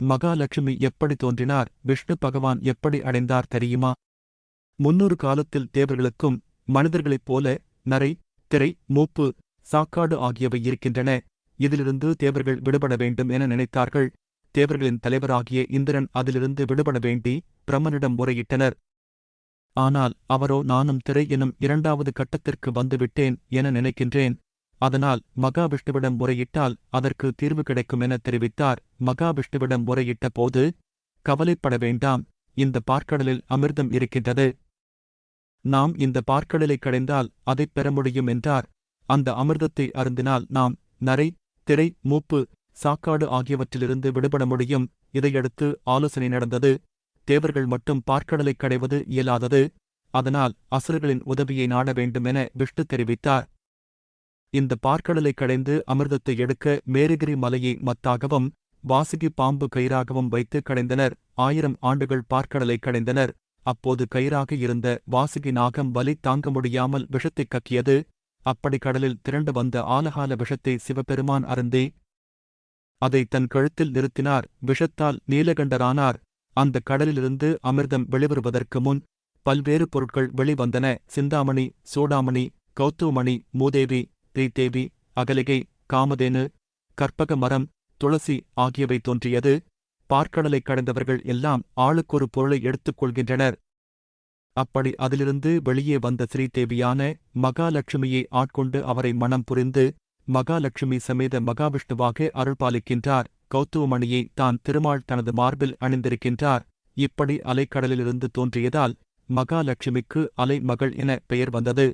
மகாலட்சுமி எப்படி தோன்றினார்? விஷ்ணு பகவான் எப்படி அடைந்தார் தெரியுமா? முன்னொரு காலத்தில் தேவர்களுக்கும் மனிதர்களைப் போல நரை திரை மூப்பு சாக்காடு ஆகியவை இருக்கின்றன. இதிலிருந்து தேவர்கள் விடுபட வேண்டும் என நினைத்தார்கள். தேவர்களின் தலைவராகிய இந்திரன் அதிலிருந்து விடுபட வேண்டி பிரம்மனிடம் முறையிட்டனர். ஆனால் அவரோ நானும் திரை எனும் இரண்டாவது கட்டத்திற்கு வந்துவிட்டேன் என நினைக்கின்றேன். அதனால் மகாவிஷ்ணுவிடம் முறையிட்டால் அதற்கு தீர்வு கிடைக்கும் என தெரிவித்தார். மகாவிஷ்ணுவிடம் முறையிட்ட போது கவலைப்பட வேண்டாம் இந்த பார்க்கடலில் அமிர்தம் இருக்கின்றது. நாம் இந்த பார்க்கடலை கடைந்தால் அதைப் பெற முடியும் என்றார். அந்த அமிர்தத்தை அருந்தினால் நாம் நரை திரை மூப்பு சாக்காடு ஆகியவற்றிலிருந்து விடுபட முடியும். இதையடுத்து ஆலோசனை நடந்தது. தேவர்கள் மட்டும் பார்க்கடலைக் கடைவது இயலாதது. அதனால் அசுரர்களின் உதவியை நாட வேண்டுமென விஷ்ணு தெரிவித்தார். இந்த பார்க்கடலை கடைந்து அமிர்தத்தை எடுக்க மேருகிரி மலையை மத்தாகவும் வாசுகி பாம்பு கயிறாகவும் வைத்து கடைந்தனர் ஆயிரம் ஆண்டுகள் பார்க்கடலை கடைந்தனர் அப்போது கயிறாக இருந்த வாசுகி நாகம் வலி தாங்க முடியாமல் விஷத்தைக் கக்கியது. அப்படி கடலில் திரண்டு வந்த ஆலகால விஷத்தை சிவபெருமான் அருந்தே. அதை தன் கழுத்தில் நிறுத்தினார். விஷத்தால் நீலகண்டரானார். அந்த கடலிலிருந்து அமிர்தம் வெளிவருவதற்கு முன் பல்வேறு பொருட்கள் வெளிவந்தன. சிந்தாமணி சூடாமணி கௌத்துமணி மூதேவி தேவி அகலிகை காமதேனு கற்பக மரம் துளசி ஆகியவை தோன்றியது. பார்க்கடலை கடந்தவர்கள் எல்லாம் ஆளுக்கொரு பொருளை எடுத்துக் கொள்கின்றனர். அப்படி அதிலிருந்து வெளியே வந்த ஸ்ரீதேவியான மகாலட்சுமியை ஆட்கொண்டு அவரை மனம் புரிந்து மகாலட்சுமி சமேத மகாவிஷ்ணுவாக அருள்பாலிக்கின்றார். கௌத்துவமணியை தான் திருமால் தனது மார்பில் அணிந்திருக்கின்றார். இப்படி அலைக்கடலிலிருந்து தோன்றியதால் மகாலட்சுமிக்கு அலை மகள் என பெயர் வந்தது.